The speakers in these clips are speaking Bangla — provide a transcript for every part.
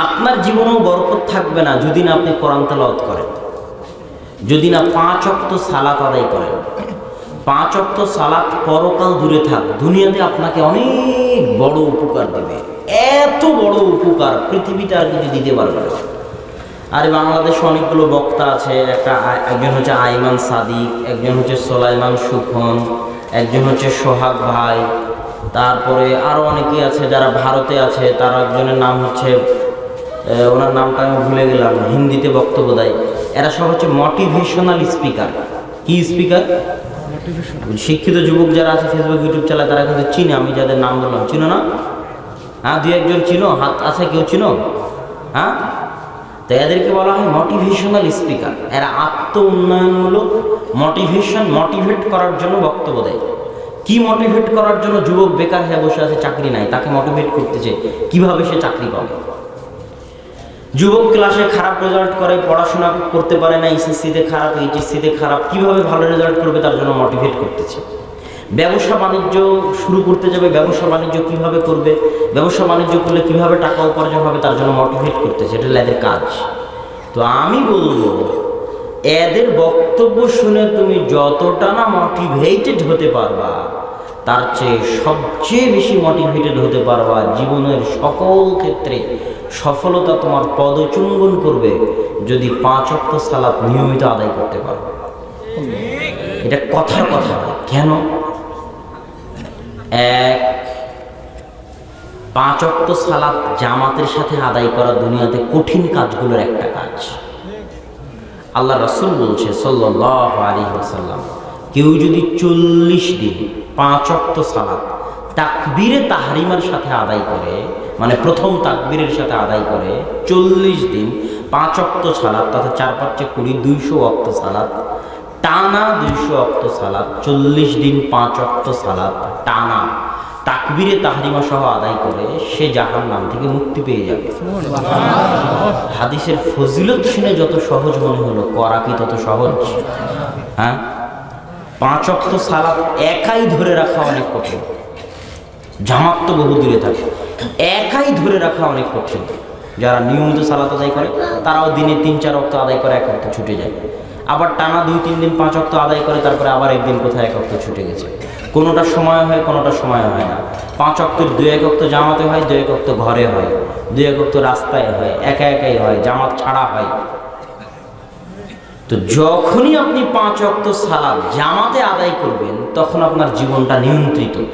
আপনার জীবনেও বরকত থাকবে না যদি না আপনি কোরআন তেলাওয়াত করেন। যদি না পাঁচ অক্ত সালাত আদায় করেন। পাঁচ অক্ত সালাত পরকাল দূরে থাক, দুনিয়াতে আপনাকে অনেক বড় উপকার দেবে। এত বড় উপকার পৃথিবীটা আর কিছু দিতে পারবে না। আর বাংলাদেশে অনেকগুলো বক্তা আছে, একটা একজন হচ্ছে আইমান সাদিক, একজন হচ্ছে সোলাইমান সুখন একজন হচ্ছে সোহাগ ভাই, তারপরে আরও অনেকেই আছে যারা ভারতে আছে, তার একজনের নাম হচ্ছে ওনার নামটা আমি ভুলে গেলাম, হিন্দিতে বক্তব্য দেয়। এরা সব হচ্ছে মোটিভেশনাল স্পিকার কি স্পিকার শিক্ষিত যুবক যারা আছে ফেসবুক ইউটিউব চালায়, তারা কিন্তু চিনে, আমি যাদের নাম বললাম। চিনো না? হ্যাঁ দু একজন চিনো, হাত আছে, কেউ চিনো? হ্যাঁ? তো এদেরকে বলা হয় মোটিভেশনাল স্পিকার এরা আত্ম উন্নয়নমূলক মোটিভেশন মোটিভেট করার জন্য বক্তব্য দেয়। কি মোটিভেট করার জন্য যুবক বেকার হয়ে বসে আছে, চাকরি নাই, তাকে মোটিভেট করতেছে কীভাবে সে চাকরি পাবে? যুবক ক্লাসে খারাপ রেজাল্ট করে, পড়াশোনা করতে পারে না এসএসসিতে খারাপ এইচএসসিতে খারাপ, কীভাবে ভালো রেজাল্ট করবে তার জন্য মোটিভেট করতেছে। ব্যবসা বাণিজ্য শুরু করতে যাবে, ব্যবসা বাণিজ্য কীভাবে করবে, ব্যবসা বাণিজ্য করলে কীভাবে টাকা উপার্জন হবে তার জন্য মোটিভেট করতেছে, এটা এদের কাজ। তো আমি বলব, এদের বক্তব্য শুনে তুমি যতটা না মোটিভেটেড হতে পারবা তার চেয়ে সবচেয়ে বেশি মোটিভেটেড হতে পারবা জীবনের সকল ক্ষেত্রে। সফলতা তোমার পদচুম্বন করবে যদি পাঁচ অক্ট সালাত নিয়মিত আদায় করতে পারো। এটা কথার কথা। কেন? এক, পাঁচ অক্ট সালাত জামাতের সাথে আদায় করা দুনিয়াতে কঠিন কাজগুলোর একটা কাজ। আল্লাহ রসুল বলছে সাল্লাহ আলী ওসাল্লাম কেউ যদি চল্লিশ দিন পাঁচ অক্ত সালাত। তাকবীরে তাহারিমার সাথে আদায় করে মানে প্রথম তাকবীরের সাথে আদায় করে চল্লিশ দিন পাঁচ অক্ত সালাত, তাতে চার পাঁচে কুড়ি দুইশো অক্ত সালাত, টানা দুইশো অক্ত সালাত, চল্লিশ দিন পাঁচ অক্ত সালাত, টানা। তাকবীরে তাহারিমা সহ আদায় করে সে জাহান নাম থেকে মুক্তি পেয়ে যাবে। হাদিসের ফজিলত শুনে যত সহজ মনে হলো, করা কি তত সহজ? হ্যাঁ? পাঁচ অক্ত সালাত একাই ধরে রাখা অনেক কঠিন। জামাত তো বহু দূরে থাকে। একাই ধরে রাখা অনেক কঠিন। যারা নিয়মিত সালাত আদায় করে, তারাও দিনে তিন, চার অক্ত আদায় করে এক অক্ত ছুটে যায়। আবার টানা দুই, তিন দিন পাঁচ অক্ত আদায় করে, তারপরে আবার একদিন কোথায় এক অক্ত ছুটে গেছে। কোনোটা সময় হয়, কোনোটা সময় হয় না। পাঁচ অক্টের দুই, এক অক্ত জামাতে হয় দু এক অক্ত ঘরে হয়। দুই, এক অক্ত রাস্তায় হয়, একা একাই হয়, জামাত ছাড়া হয়। তো যখনই আপনি পাঁচ অক্ত সালাদ জামাতে আদায় করবেন, তখন আপনার জীবনটা নিয়ন্ত্রিত।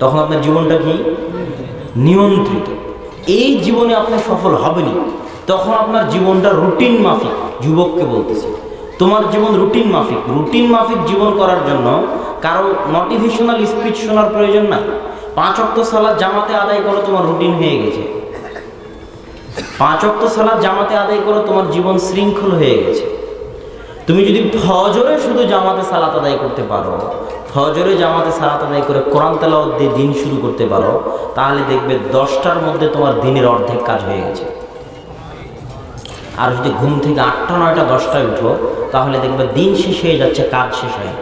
তখন আপনার জীবনটা কি? নিয়ন্ত্রিত। এই জীবনে আপনি সফল হবেনি তখন আপনার জীবনটা রুটিন মাফিক, যুবককে বলতেছে। তোমার জীবন রুটিন মাফিক। রুটিন মাফিক জীবন করার জন্য কারও মোটিভেশনাল স্পিচ শোনার প্রয়োজন নাই। পাঁচ অক্ত সালাদ জামাতে আদায় করো, তোমার রুটিন হয়ে গেছে। পাঁচ অক্ত সালাদ জামাতে আদায় করো, তোমার জীবন শৃঙ্খল হয়ে গেছে। তুমি যদি ফজরে শুধু জামাতে সালাত আদায় করতে পারো, ফজরে জামাতে সালাত আদায় করে কোরআন তেলাওয়াত দিয়ে দিন শুরু করতে পারো, তাহলে দেখবে দশটার মধ্যে তোমার দিনের অর্ধেক কাজ হয়ে গেছে। আর যদি ঘুম থেকে আটটা, নয়টা, দশটায় উঠো, তাহলে দেখবে দিন শেষ হয়ে যাচ্ছে, কাজ শেষ হয়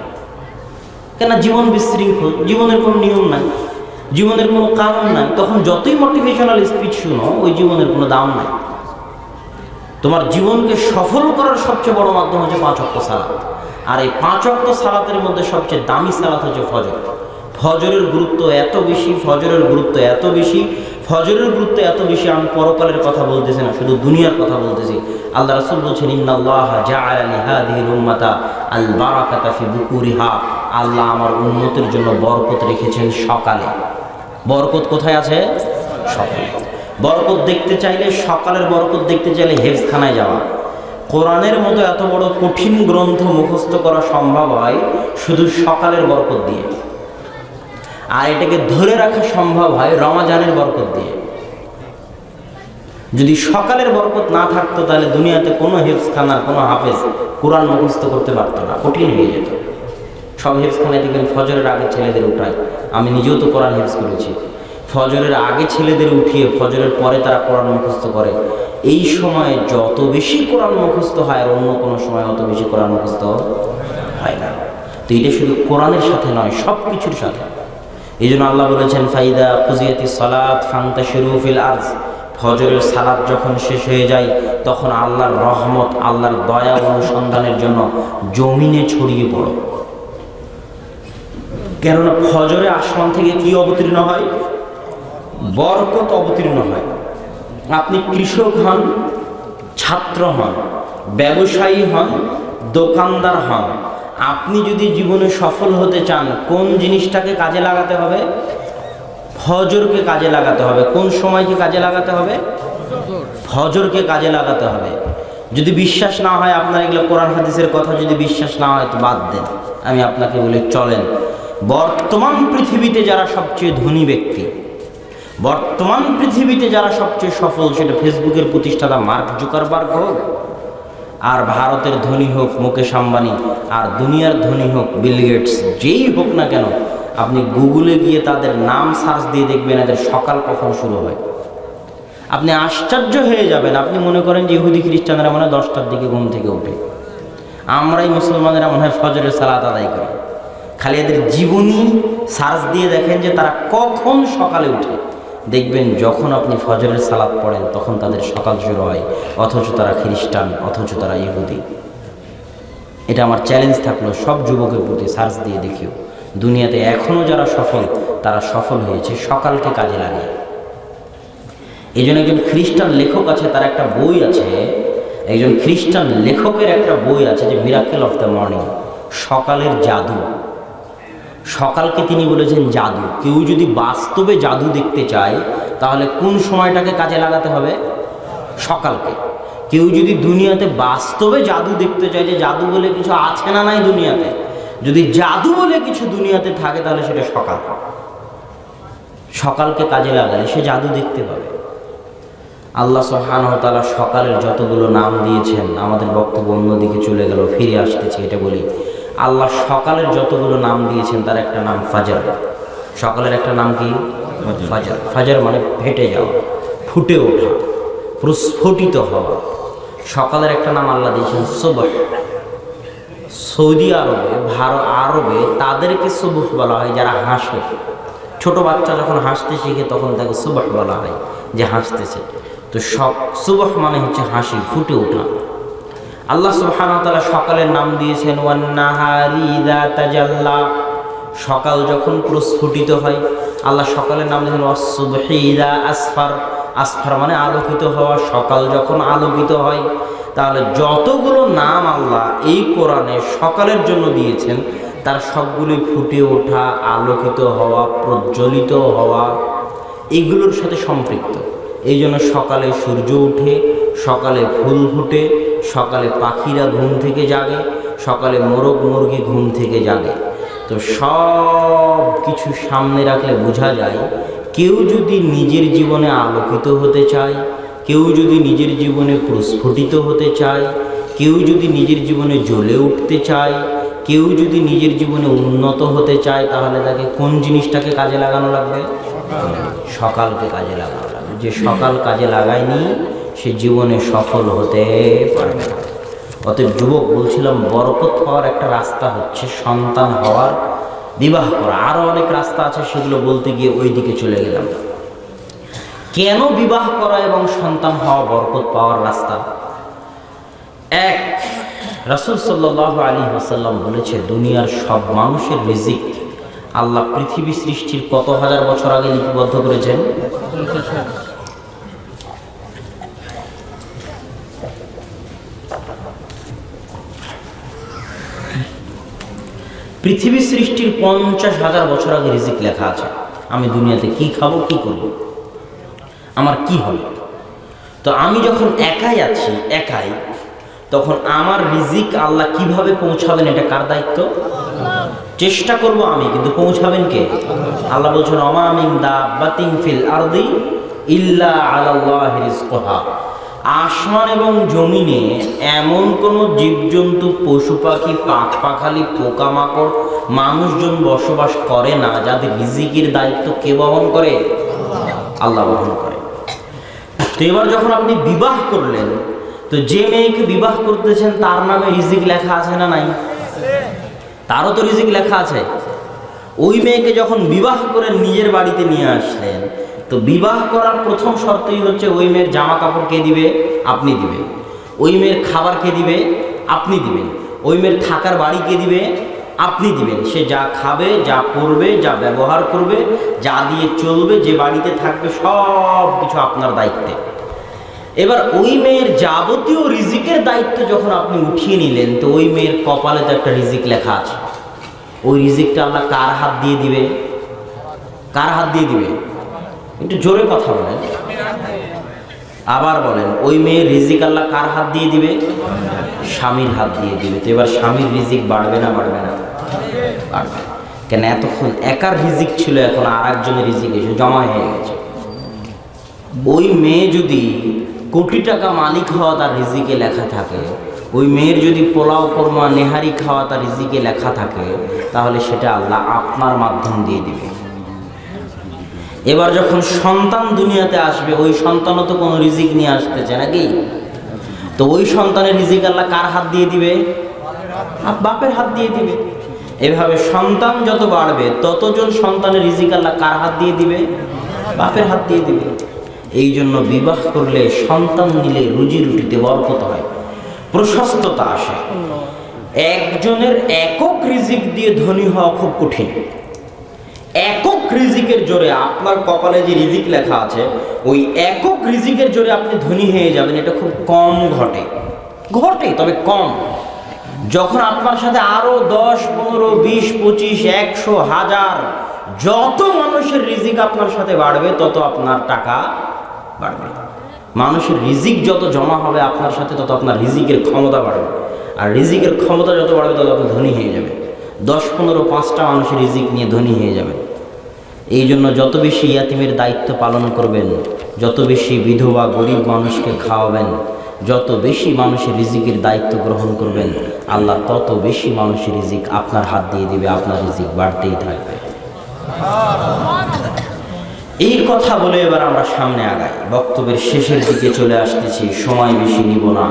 কেন জীবন বিশৃঙ্খল, জীবনের কোনো নিয়ম নাই, জীবনের কোনো কারণ নাই, তখন যতই মোটিভেশনাল স্পিচ শুনো, ওই জীবনের কোনো দাম নাই। তোমার জীবনকে সফল করার সবচেয়ে বড় মাধ্যম হচ্ছে পাঁচ অক্ট সালাত। আর এই পাঁচ অক্ট সালাতের মধ্যে সবচেয়ে দামি সালাত হচ্ছে ফজর। ফজরের গুরুত্ব এত বেশি, ফজরের গুরুত্ব এত বেশি, ফজরের গুরুত্ব এত বেশি, আমি পরকালের কথা বলতেছি না, শুধু দুনিয়ার কথা বলতেছি। আল্লাহ রাসূল বলছেন আল আল্লাহ আমার উন্নতির জন্য বরকত রেখেছেন সকালে। বরকত কোথায় আছে? সকালে। বরকত দেখতে চাইলে, সকালের বরকত দেখতে চাইলে হেফখানায় যাওয়া। কোরআনের মতো এত বড় কঠিন গ্রন্থ মুখস্থ করা সম্ভব হয় শুধু সকালের বরকত দিয়ে। আর এটাকে ধরে রাখা সম্ভব হয় রমাজানের বরকত দিয়ে। যদি সকালের বরকত না থাকতো, তাহলে দুনিয়াতে কোনো হেফখানার কোনো হাফেজ কোরআন মুখস্থ করতে পারতো না, কঠিন হয়ে যেত। সব হেফখানায় দেখবেন ফজরের আগে ছেলেদের উঠায়। আমি নিজেও তো কোরআন হেফজ করেছি। ফজরের আগে ছেলেদের উঠিয়ে ফজরের পরে তারা কোরআন মুখস্থ করে। এই সময়ে যত বেশি কোরআন মুখস্থ হয় আর অন্য কোনো সময় অত বেশি কোরআন মুখস্থ হয় না। তো এটা শুধু কোরআনের সাথে নয় সব কিছুর সাথে। এই জন্য আল্লাহ বলেছেন, ফাইদা খুজিয়াতি সালাত ফান্তা শিরুফিল আর্জ। ফজরের সালাদ যখন শেষ হয়ে যায়, তখন আল্লাহর রহমত, আল্লাহর দয়া অনুসন্ধানের জন্য জমিনে ছড়িয়ে পড়ো। কেননা ফজরে আসমান থেকে কি অবতীর্ণ হয়? বরকত অবতীর্ণ হয়। আপনি কৃষক হন, ছাত্র হন, ব্যবসায়ী হন, দোকানদার হন। আপনি যদি জীবনে সফল হতে চান, কোন জিনিসটাকে কাজে লাগাতে হবে? ফজরকে কাজে লাগাতে হবে। কোন সময়কে কাজে লাগাতে হবে? ফজরকে কাজে লাগাতে হবে। যদি বিশ্বাস না হয় আপনার এগুলো কোরআন হাদিসের কথা, যদি বিশ্বাস না হয় তো বাদ দেন। আমি আপনাকে বলি, চলেন। বর্তমান পৃথিবীতে যারা সবচেয়ে ধনী ব্যক্তি বর্তমান পৃথিবীতে যারা সবচেয়ে সফল সেটা ফেসবুকের প্রতিষ্ঠাতা মার্ক জুকারবার্গ হোক, আর ভারতের ধনী হোক মুকেশ আম্বানি, আর দুনিয়ার ধনী হোক বিল গেটস, যেই হোক না কেন, আপনি গুগলে গিয়ে তাদের নাম সার্চ দিয়ে দেখবেন এদের সকাল কখন শুরু হয়। আপনি আশ্চর্য হয়ে যাবেন, আপনি মনে করেন যে ইহুদি খ্রিস্টানরা মনে হয় দশটার দিকে ঘুম থেকে ওঠে। আমরাই মুসলমানেরা মনে হয় ফজরের সালাত আদায় করি। খালি এদের জীবনী সার্চ দিয়ে দেখেন যে তারা কখন সকালে উঠে। দেখবেন যখন আপনি ফজরের সালাদ পড়েন, তখন তাদের সকাল শুরু হয়। অথচ তারা খ্রিস্টান, অথচ তারা ইহুদি। এটা আমার চ্যালেঞ্জ থাকল, সব যুবকের প্রতি সার্চ দিয়ে দেখিও। দুনিয়াতে এখনও যারা সফল, তারা সফল হয়েছে, সকালকে কাজে লাগে। এই জন্য একজন খ্রিস্টান লেখক আছে, তার একটা বই আছে। একজন খ্রিস্টান লেখকের একটা বই আছে যে মিরাকেল অফ দ্য মর্নিং সকালের জাদু। সকালকে তিনি বলেছেন জাদু। কেউ যদি বাস্তবে জাদু দেখতে চায়, তাহলে কোন সময়টাকে কাজে লাগাতে হবে? সকালকে। কেউ যদি দুনিয়াতে বাস্তবে জাদু দেখতে চায় যে জাদু বলে কিছু আছে না নাই দুনিয়াতে, যদি জাদু বলে কিছু দুনিয়াতে থাকে, তাহলে সেটা সকাল। সকালকে কাজে লাগালে সে জাদু দেখতে পাবে। আল্লাহ সোহান তালা সকালের যতগুলো নাম দিয়েছেন, আমাদের বক্তব্য অন্যদিকে চলে গেল, ফিরে আসতেছে, এটা বলি। আল্লাহ সকালের যতগুলো নাম দিয়েছেন তার একটা নাম ফাজার। সকালের একটা নাম কি? ফাজার। ফাজার। মানে ফেটে যাওয়া ফুটে ওঠা প্রস্ফুটিত হওয়া। সকালের একটা নাম আল্লাহ দিয়েছেন সুবহ। সৌদি আরবে ভারত আরবে তাদেরকে সুবহ বলা হয় যারা হাসে। ছোট বাচ্চা যখন হাসতে শিখে তখন তাকে সুবহ বলা হয় যে হাসতেছে। তো সব সুবহ মানে হচ্ছে হাসি ফুটে ওঠা। আল্লাহ সুবহানাহু ওয়া তাআলা সকালের নাম দিয়েছেন তাজাল্লা সকাল যখন প্রস্ফুটিত হয়, আল্লাহ সকালের নাম দিয়েছেন ইযা আসফার আসফার মানে আলোকিত হওয়া, সকাল যখন আলোকিত হয়, তাহলে যতগুলো নাম আল্লাহ এই কোরআনে সকালের জন্য দিয়েছেন, তার সবগুলি ফুটে ওঠা, আলোকিত হওয়া, প্রজ্বলিত হওয়া, এগুলোর সাথে সম্পৃক্ত। এই জন্য সকালে সূর্য উঠে, সকালে ফুল ফুটে সকালে পাখিরা ঘুম থেকে জাগে, সকালে মোরগ মুরগি ঘুম থেকে জাগে। তো সব কিছু সামনে রাখলে বোঝা যায়, কেউ যদি নিজের জীবনে আলোকিত হতে চায়, কেউ যদি নিজের জীবনে প্রস্ফুটিত হতে চায়, কেউ যদি নিজের জীবনে জ্বলে উঠতে চায়, কেউ যদি নিজের জীবনে উন্নত হতে চায়, তাহলে তাকে কোন জিনিসটাকে কাজে লাগানো লাগবে? সকালকে কাজে লাগানো লাগবে। যে সকাল কাজে লাগায়নি সে জীবনে সফল হতে পারবে না। অতএব যুবক বলছিলাম, বরকত পাওয়ার একটা রাস্তা হচ্ছে সন্তান হওয়ার বিবাহ করা। আরও অনেক রাস্তা আছে, সেগুলো বলতে গিয়ে ওই দিকে চলে গেলাম। কেন বিবাহ করা এবং সন্তান হওয়া বরকত পাওয়ার রাস্তা? এক, রাসুল সাল্লাহ আলী হাসাল্লাম বলেছে, দুনিয়ার সব মানুষের রিজিক আল্লাহ পৃথিবী সৃষ্টির কত হাজার বছর আগে লিপিবদ্ধ করেছেন? পৃথিবী সৃষ্টির পঞ্চাশ হাজার বছর আগে রিজিক লেখা আছে। আমি দুনিয়াতে কি খাব, কি করব? আমার কি হবে? তো আমি যখন একাই আছি, একাই, তখন আমার রিজিক আল্লাহ কীভাবে পৌঁছাবেন, এটা কার দায়িত্ব? চেষ্টা করব আমি, কিন্তু পৌঁছাবেন কে? আল্লাহ বলছেন অমামিং দা বাতিং ফিল আরদি ইল্লা আলাল্লাহ রিজকুহা। আসমান এবং জমিনে এমন কোনো জীবজন্তু, পশু পাখি পাখ পাখালি, পোকামাকড়, মানুষজন বসবাস করে না, যাদের রিজিকের দায়িত্ব কে বহন করে? আল্লাহ বহন করে। তো এবার যখন আপনি বিবাহ করলেন, তো যে মেয়েকে বিবাহ করতেছেন, তার নামে রিজিক লেখা আছে না নাই? তারও তো রিজিক লেখা আছে। ওই মেয়েকে যখন বিবাহ করে নিজের বাড়িতে নিয়ে আসলেন, তো বিবাহ করার প্রথম শর্তই হচ্ছে ওই মেয়ের জামা কাপড় কে দিবে? আপনি দিবেন ওই মেয়ের খাবার কে দিবে? আপনি দিবেন। ওই মেয়ের থাকার বাড়ি কে দিবে? আপনি দিবেন। সে যা খাবে, যা পরবে যা ব্যবহার করবে, যা দিয়ে চলবে, যে বাড়িতে থাকবে, সব কিছু আপনার দায়িত্বে। এবার ওই মেয়ের যাবতীয় রিজিকের দায়িত্ব যখন আপনি উঠিয়ে নিলেন, তো ওই মেয়ের কপালে তো একটা রিজিক লেখা আছে। ওই রিজিকটা আল্লাহ কার হাত দিয়ে দিবে? কার হাত দিয়ে দিবে? একটু জোরে কথা বলেন। আবার বলেন, ওই মেয়ের রিজিক আল্লাহ কার হাত দিয়ে দিবে? স্বামীর হাত দিয়ে দিবে। তো এবার স্বামীর রিজিক বাড়বে না বাড়বে না? বাড়বে। কেন এতক্ষণ একার রিজিক ছিল, এখন আর একজনের রিজিক এসে জমা হয়ে গেছে। ওই মেয়ে যদি কোটি টাকা মালিক হওয়া তার রিজিকে লেখা থাকে ওই মেয়ের যদি পোলাও কর্মা নেহারি খাওয়া তার রিজিকে লেখা থাকে, তাহলে সেটা আল্লাহ আপনার মাধ্যম দিয়ে দিবে। এবার যখন সন্তান দুনিয়াতে আসবে, ওই সন্তানও তো কোনো রিজিক নিয়ে আসতেছে নাকি? তো ওই সন্তানের রিজিক আল্লাহ কার হাত দিয়ে দিবে? বাপের হাত দিয়ে দিবে। এভাবে সন্তান যত বাড়বে, ততজন সন্তানের রিজিক আল্লাহ কার হাত দিয়ে দিবে? বাপের হাত দিয়ে দিবে। এই জন্য বিবাহ করলে সন্তান নিলে রুজি রুটিতে বরকত হয়। প্রশস্ততা আসে। একজনের একক রিজিক দিয়ে ধনী হওয়া খুব কঠিন। একক রিজিকের জোরে আপনার কপালে যে রিজিক লেখা আছে, ওই একক রিজিকের জোরে আপনি ধনী হয়ে যাবেন, এটা খুব কম ঘটে। ঘটে তবে কম। যখন আপনার সাথে আরও দশ, পনেরো, বিশ, পঁচিশ, একশো, হাজার যত মানুষের রিজিক আপনার সাথে বাড়বে, তত আপনার টাকা বাড়বে। মানুষের রিজিক যত জমা হবে আপনার সাথে তত আপনার রিজিকের ক্ষমতা বাড়বে। আর রিজিকের ক্ষমতা যত বাড়বে তত আপনি ধনী হয়ে যাবেন। দশ, পনেরো, পাঁচটা মানুষের রিজিক নিয়ে ধনী হয়ে যাবেন। এই জন্য যত বেশি ইয়াতিমের দায়িত্ব পালন করবেন, যত বেশি বিধবা গরিব মানুষকে খাওয়াবেন, যত বেশি মানুষের রিজিকের দায়িত্ব গ্রহণ করবেন, আল্লাহ তত বেশি মানুষের রিজিক আপনার হাত দিয়ে দিবে, আপনার রিজিক বাড়তেই থাকবে। এই কথা বলে এবার আমরা সামনে আগাই। বক্তব্যের শেষের দিকে চলে আসতেছি। সময় বেশি নিব না।